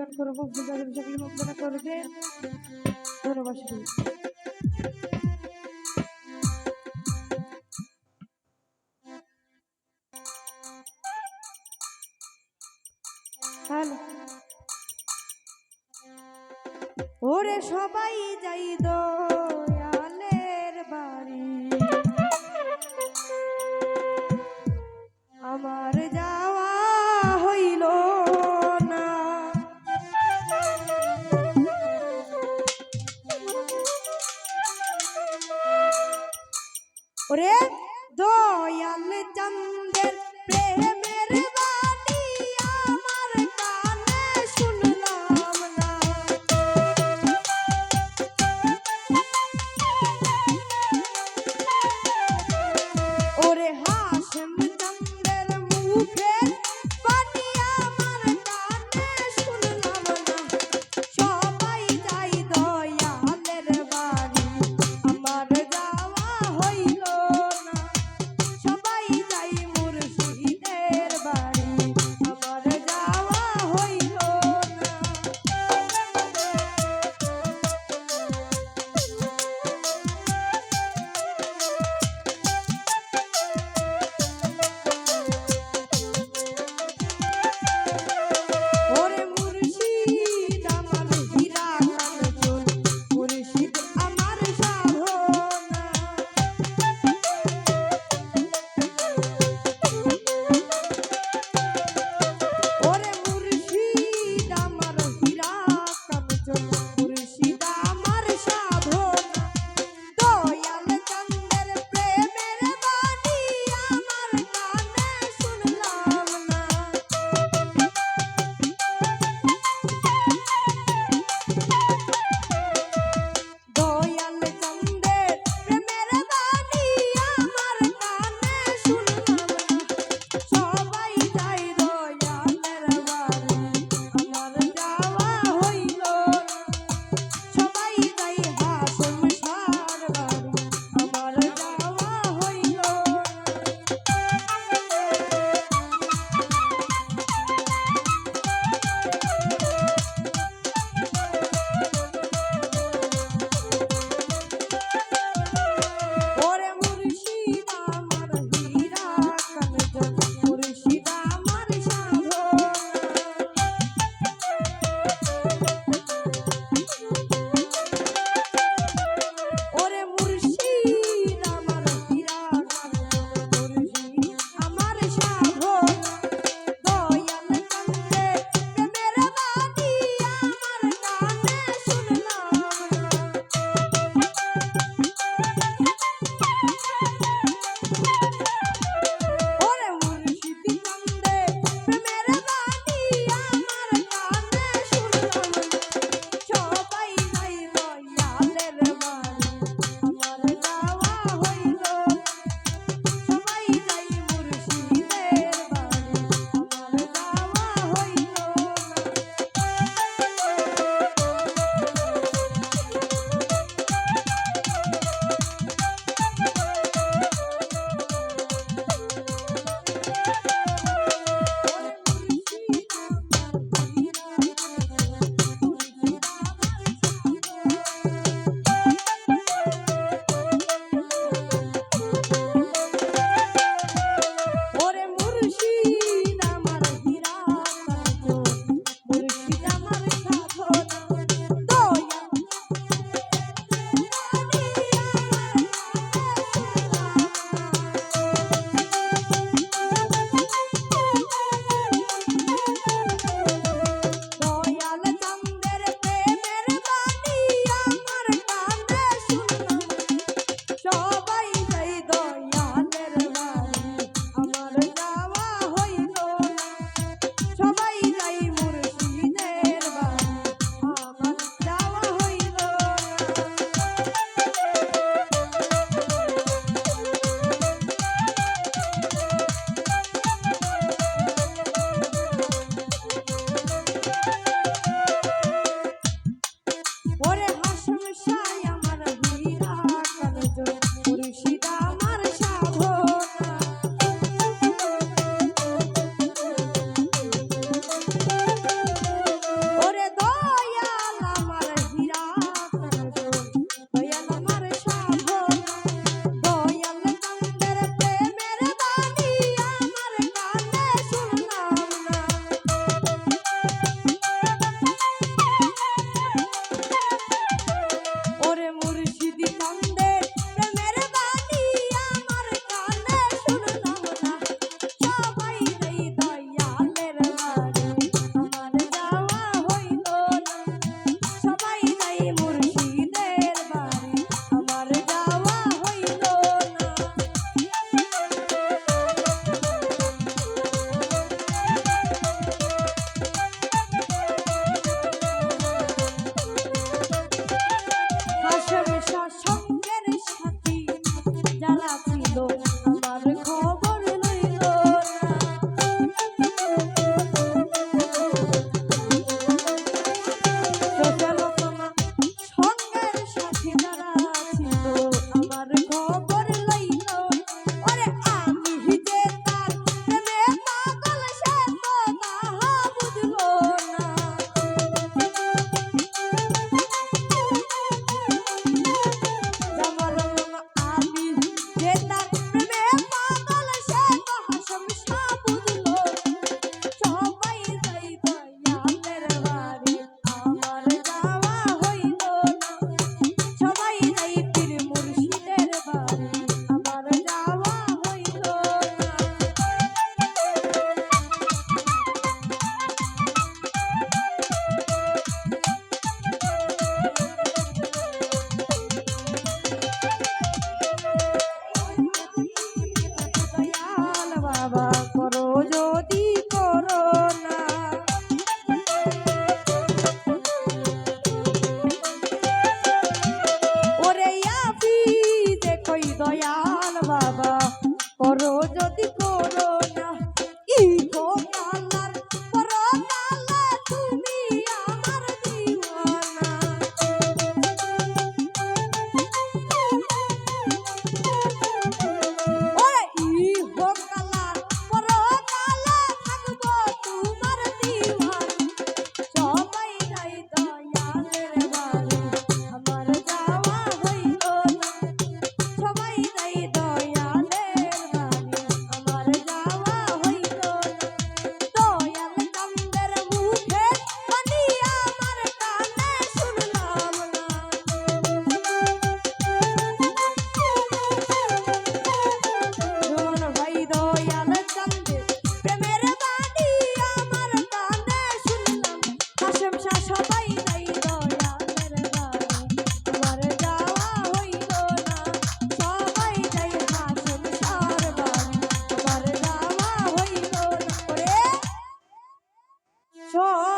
গান করব সকলে মুক্তনা করবে ধন্যবাদ ওরে সবাই যাই দয়ালের বাড়ি। আমার যাওয়া হইল না। ওরে দয়াল চন্দের প্রেম মুন্সিদা 所有。说。